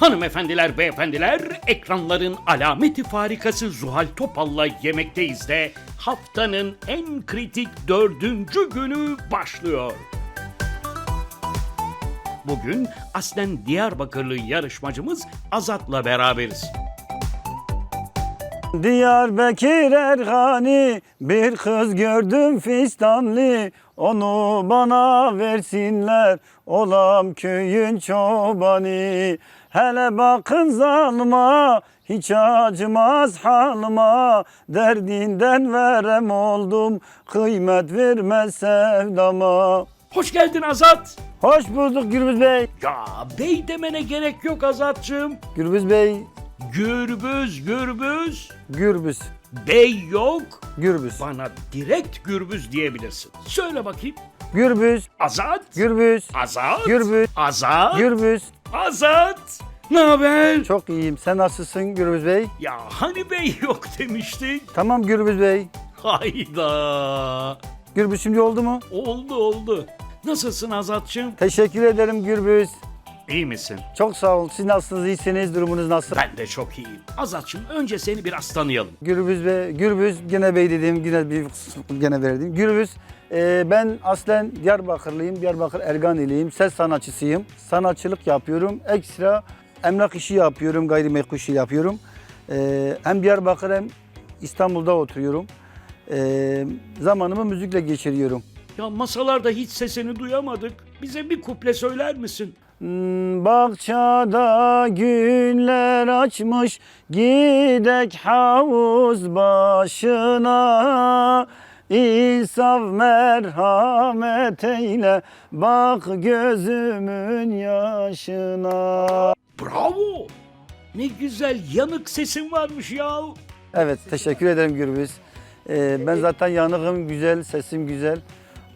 Hanımefendiler, beyefendiler, ekranların alameti farikası Zuhal Topal'la yemekteyiz de haftanın en kritik dördüncü günü başlıyor. Bugün aslen Diyarbakırlı yarışmacımız Azat'la beraberiz. Diyarbakır Erhani bir kız gördüm fistanlı onu bana versinler olam köyün çobanı hele bakın zalıma hiç acımaz halıma derdinden verem oldum kıymet vermez sevdama Hoş geldin Azat. Hoş bulduk Gürbüz Bey. Ya bey demene gerek yok Azat'cığım. Gürbüz Bey, Gürbüz, gürbüz. Gürbüz, Bey yok. Gürbüz, Bana direkt gürbüz diyebilirsin. Söyle bakayım. Gürbüz, Azat. Gürbüz, Azat. Gürbüz, Azat. Gürbüz. Azat. Ne haber? Çok iyiyim. Sen nasılsın Gürbüz Bey? Ya hani bey yok demiştik. Tamam Gürbüz Bey. Hayda. Gürbüz şimdi oldu mu? Oldu oldu. Nasılsın Azat'cığım? Teşekkür ederim Gürbüz. İyi misin? Çok sağ olun. Siz nasılsınız? İyisiniz? Durumunuz nasıl? Ben de çok iyiyim. Azat'cığım önce seni biraz tanıyalım. Gürbüz Bey, Gürbüz gene Bey dedim, gene bir gene verdim. Gürbüz, e, ben aslen Diyarbakırlıyım, Diyarbakır Erganiliyim, ses sanatçısıyım. Sanatçılık yapıyorum, ekstra emlak işi yapıyorum, gayrimenkul işi yapıyorum. E, hem Diyarbakır hem İstanbul'da oturuyorum. E, zamanımı müzikle geçiriyorum. Ya masalarda hiç sesini duyamadık. Bize bir kuple söyler misin? Hmm, Bahçada güller açmış gidek havuz başına İnsaf merhamet eyle bak gözümün yaşına Bravo. Ne güzel yanık sesin varmış ya. Evet teşekkür ederim Gürbüz. Ee, ben zaten yanığım güzel, sesim güzel.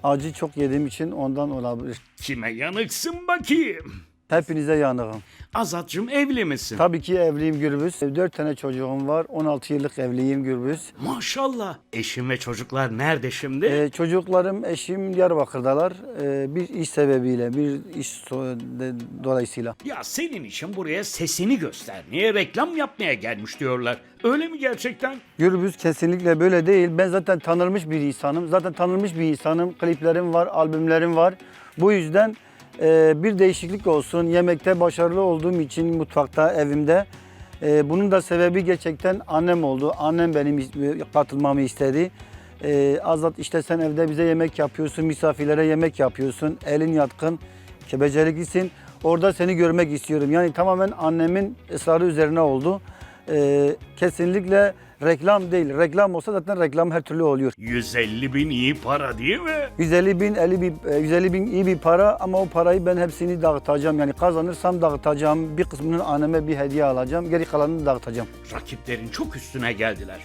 Acı çok yediğim için ondan olabilir. Kime yanıksın bakayım? Hepinize yanığım. Azat'cığım evli misin? Tabii ki evliyim Gürbüz. 4 tane çocuğum var. 16 yıllık evliyim Gürbüz. Maşallah. Eşin ve çocuklar nerede şimdi? Ee, çocuklarım, eşim Diyarbakır'dalar. Ee, bir iş sebebiyle, bir iş so- de- dolayısıyla. Ya senin için buraya sesini göstermeye, reklam yapmaya gelmiş diyorlar. Öyle mi gerçekten? Gürbüz kesinlikle böyle değil. Ben zaten tanınmış bir insanım. Zaten tanınmış bir insanım. Kliplerim var, albümlerim var. Bu yüzden bir değişiklik olsun. Yemekte başarılı olduğum için mutfakta, evimde. E, bunun da sebebi gerçekten annem oldu. Annem benim katılmamı istedi. E, Azat işte sen evde bize yemek yapıyorsun, misafirlere yemek yapıyorsun. Elin yatkın, beceriklisin. Orada seni görmek istiyorum. Yani tamamen annemin ısrarı üzerine oldu. Ee, kesinlikle reklam değil. Reklam olsa zaten reklam her türlü oluyor. 150 bin iyi para değil mi? 150 bin, 50 bin, e, 150 bin iyi bir para ama o parayı ben hepsini dağıtacağım. Yani kazanırsam dağıtacağım. Bir kısmını anneme bir hediye alacağım. Geri kalanını dağıtacağım. Rakiplerin çok üstüne geldiler.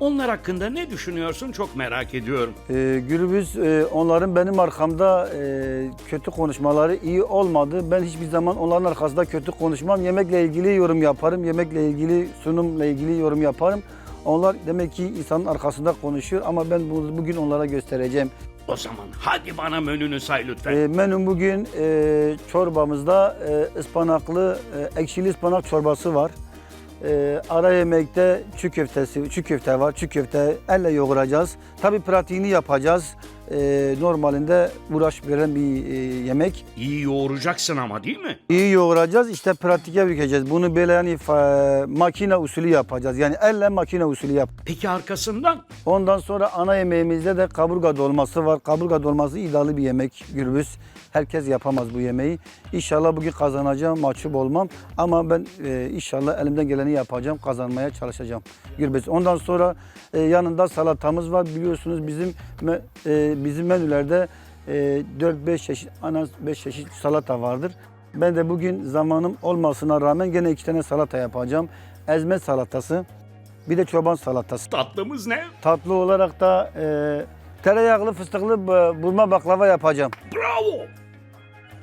Onlar hakkında ne düşünüyorsun çok merak ediyorum. Ee, Gürbüz e, onların benim arkamda e, kötü konuşmaları iyi olmadı. Ben hiçbir zaman onların arkasında kötü konuşmam. Yemekle ilgili yorum yaparım. Yemekle ilgili, sunumla ilgili yorum yaparım. Onlar demek ki insanın arkasında konuşuyor ama ben bunu bugün onlara göstereceğim. O zaman hadi bana menünü say lütfen. E, menüm bugün e, çorbamızda e, ıspanaklı, e, ekşili ıspanak çorbası var. E, ara yemekte çiğ köftesi, çiğ köfte var. Çiğ köfte elle yoğuracağız. Tabii pratiğini yapacağız. E, normalinde uğraş veren bir e, yemek. İyi yoğuracaksın ama değil mi? İyi yoğuracağız, işte pratiğe bükeceğiz. Bunu böyle yani fa- makine usulü yapacağız. Yani elle makine usulü yap. Peki arkasından? Ondan sonra ana yemeğimizde de kaburga dolması var. Kaburga dolması iddialı bir yemek Gürbüz. Herkes yapamaz bu yemeği. İnşallah bugün kazanacağım, mahcup olmam. Ama ben e, inşallah elimden geleni yapacağım, kazanmaya çalışacağım Gürbüz. Ondan sonra e, yanında salatamız var. Biliyorsunuz bizim me- e, bizim menülerde e, 4-5 çeşit, ana 5 çeşit salata vardır. Ben de bugün zamanım olmasına rağmen gene iki tane salata yapacağım. Ezme salatası, bir de çoban salatası. Tatlımız ne? Tatlı olarak da e, tereyağlı fıstıklı burma baklava yapacağım. Bravo!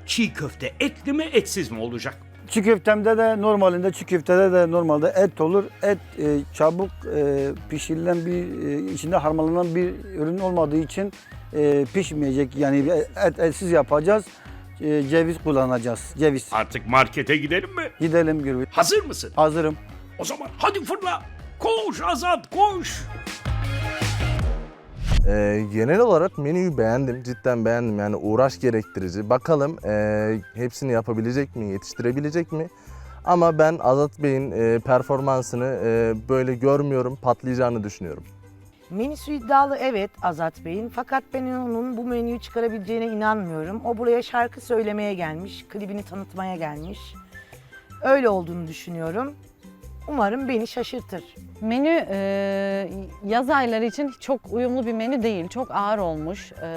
Çiğ köfte etli mi etsiz mi olacak? Çiğ köftemde de normalinde çiğ köftede de normalde et olur. Et e, çabuk e, pişirilen bir e, içinde harmanlanan bir ürün olmadığı için e, pişmeyecek. Yani et etsiz yapacağız. e, ceviz kullanacağız. Ceviz. Artık markete gidelim mi? Gidelim Gürbüz. Hazır mısın? Hazırım. O zaman hadi fırla. Koş Azat koş. Ee, genel olarak menüyü beğendim, cidden beğendim. Yani uğraş gerektirici. Bakalım ee, hepsini yapabilecek mi, yetiştirebilecek mi? Ama ben Azat Bey'in ee, performansını ee, böyle görmüyorum, patlayacağını düşünüyorum. Menüsü iddialı evet Azat Bey'in fakat ben onun bu menüyü çıkarabileceğine inanmıyorum. O buraya şarkı söylemeye gelmiş, klibini tanıtmaya gelmiş. Öyle olduğunu düşünüyorum. Umarım beni şaşırtır. Menü e, yaz ayları için çok uyumlu bir menü değil. Çok ağır olmuş. E,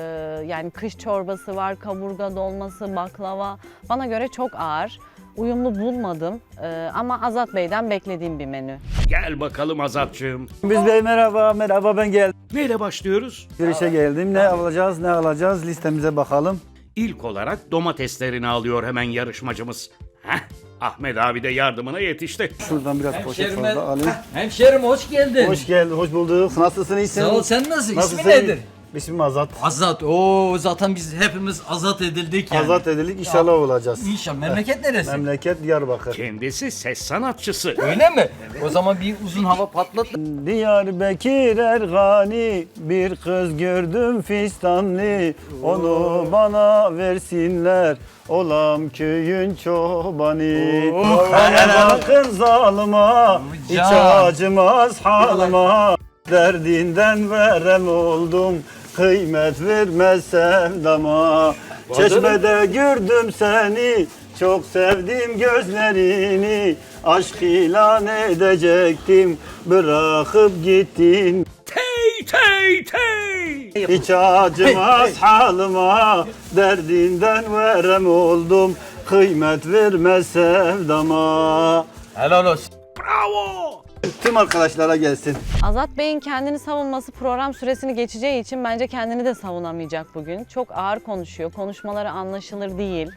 yani kış çorbası var, kaburga dolması, baklava. Bana göre çok ağır. Uyumlu bulmadım. E, ama Azat Bey'den beklediğim bir menü. Gel bakalım Azatçığım. Gürbüz Bey merhaba. Merhaba ben geldim. Neyle başlıyoruz? Girişe geldim. Ne alacağız ne alacağız listemize bakalım. İlk olarak domateslerini alıyor hemen yarışmacımız. Heh, Ahmet abi de yardımına yetişti. Şuradan biraz poşet Hemşerime, fazla alayım. hemşerim hoş geldin. Hoş geldin, hoş bulduk. Nasılsın, iyisin? Sağ ol, sen nasıl? Nasılsın? İsmi nedir? İsmim Azat. Azat. Oo zaten biz hepimiz azat edildik yani. Azat edildik, inşallah olacağız. İnşallah. Memleket neresi? Memleket Diyarbakır. Kendisi ses sanatçısı. Öyle mi? O zaman bir uzun hava patlat. Diyarbakır Ergani bir kız gördüm fistanlı onu bana versinler olam köyün çobanı Bana bakın zalıma hiç Can. acımaz halıma derdinden verem oldum kıymet vermez sevdama Çeşmede gördüm seni çok sevdim gözlerini. Aşk ilan edecektim Bırakıp gittin. Tey tey tey. Hiç acımaz halıma Derdinden verem oldum. Kıymet vermez sevdama Helal olsun. Bravo. Tüm arkadaşlara gelsin. Azat Bey'in kendini savunması program süresini geçeceği için bence kendini de savunamayacak bugün. Çok ağır konuşuyor. Konuşmaları anlaşılır değil.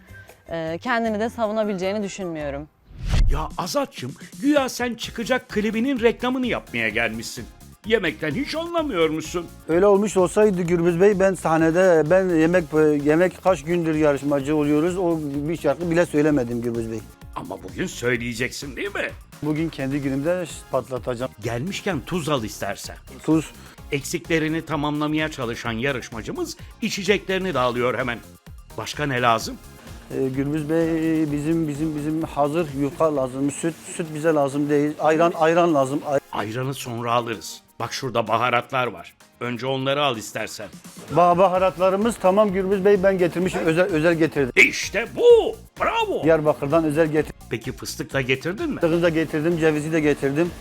E, kendini de savunabileceğini düşünmüyorum. Ya Azatçım güya sen çıkacak klibinin reklamını yapmaya gelmişsin. Yemekten hiç anlamıyor musun? Öyle olmuş olsaydı Gürbüz Bey ben sahnede ben yemek yemek kaç gündür yarışmacı oluyoruz. O bir şarkı bile söylemedim Gürbüz Bey. Ama bugün söyleyeceksin değil mi? Bugün kendi günümde patlatacağım. Gelmişken tuz al istersen. Tuz. Eksiklerini tamamlamaya çalışan yarışmacımız içeceklerini de alıyor hemen. Başka ne lazım? Ee, Gürbüz Bey bizim bizim bizim hazır yufka lazım. Süt süt bize lazım değil. Ayran ayran lazım. Ay- Ayranı sonra alırız. Bak şurada baharatlar var. Önce onları al istersen. Bah- baharatlarımız tamam Gürbüz Bey ben getirmişim özel özel getirdim. İşte bu. Bravo. Diyarbakır'dan özel getirdim. Peki fıstık da getirdin mi? Fıstığı da getirdim, cevizi de getirdim.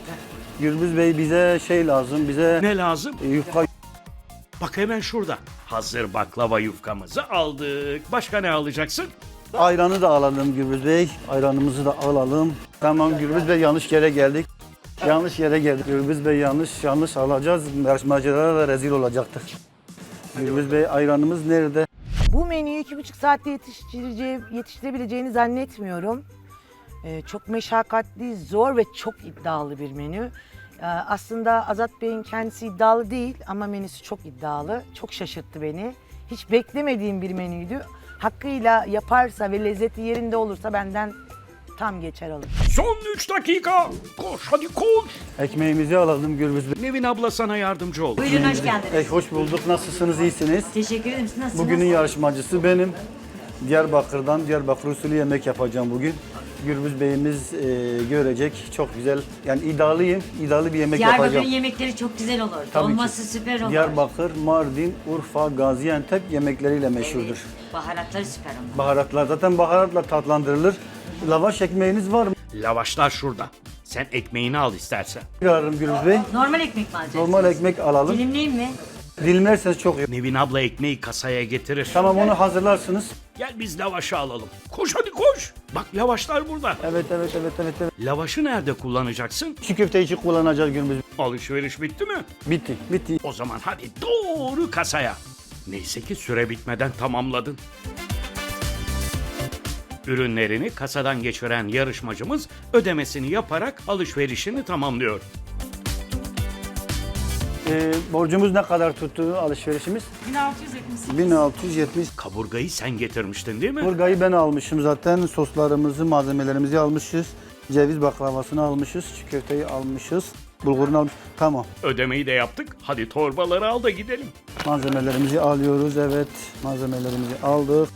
Gürbüz Bey bize şey lazım, bize Ne lazım? e, yufka Bak hemen şurada. Hazır baklava yufkamızı aldık. Başka ne alacaksın? ayranı da alalım Gürbüz Bey. Ayranımızı da alalım. Tamam Gürbüz Bey yanlış yere geldik. Yanlış yere geldik. Gürbüz Bey yanlış yanlış alacağız. Yarışmacılara da rezil olacaktık. Gürbüz Bey ayranımız nerede? Bu menüyü iki buçuk saatte yetiştireceği, yetiştirebileceğini zannetmiyorum. Ee, çok meşakkatli, zor ve çok iddialı bir menü. Ee, aslında Azat Bey'in kendisi iddialı değil ama menüsü çok iddialı. Çok şaşırttı beni. Hiç beklemediğim bir menüydü. Hakkıyla yaparsa ve lezzeti yerinde olursa benden tam geçer alır. Son 3 dakika. Koş hadi koş. Ekmeğimizi alalım Gürbüz Bey. Nevin abla sana yardımcı ol. Buyurun hoş geldiniz. Eh, hoş bulduk. Nasılsınız? iyisiniz? Teşekkür ederim. Siz nasılsınız? Bugünün yarışmacısı benim. Diyarbakır'dan Diyarbakır usulü yemek yapacağım bugün. Gürbüz Bey'imiz e, görecek. Çok güzel. Yani iddialıyım. İddialı bir yemek Diyarbakır'ın yapacağım. yemekleri çok güzel olur. Tabii ki. Süper olur. Diyarbakır, Mardin, Urfa, Gaziantep yemekleriyle meşhurdur. Baharatları süper olur. Baharatlar zaten baharatla tatlandırılır. Lavaş ekmeğiniz var mı? Lavaşlar şurada. Sen ekmeğini al istersen. Yararım Gürbüz Bey. Normal ekmek mi alacaksınız? Normal ekmek alalım. Dilimleyeyim mi? Dilimlerseniz çok iyi. Nevin abla ekmeği kasaya getirir. Tamam onu hazırlarsınız. Gel biz lavaşı alalım. Koş hadi koş. Bak lavaşlar burada. Evet evet evet evet. evet. Lavaşı nerede kullanacaksın? Çiğ köfte için kullanacağız Gürbüz Bey. Alışveriş bitti mi? Bitti bitti. O zaman hadi doğru kasaya. Neyse ki süre bitmeden tamamladın. Ürünlerini kasadan geçiren yarışmacımız ödemesini yaparak alışverişini tamamlıyor. Ee, borcumuz ne kadar tuttu alışverişimiz? 1670. 1670. Kaburgayı sen getirmiştin değil mi? Burgayı ben almışım zaten. Soslarımızı, malzemelerimizi almışız. Ceviz baklavasını almışız. Çiğ köfteyi almışız. Bulgurunu almış. Tamam. Ödemeyi de yaptık. Hadi torbaları al da gidelim. Malzemelerimizi alıyoruz. Evet. Malzemelerimizi aldık.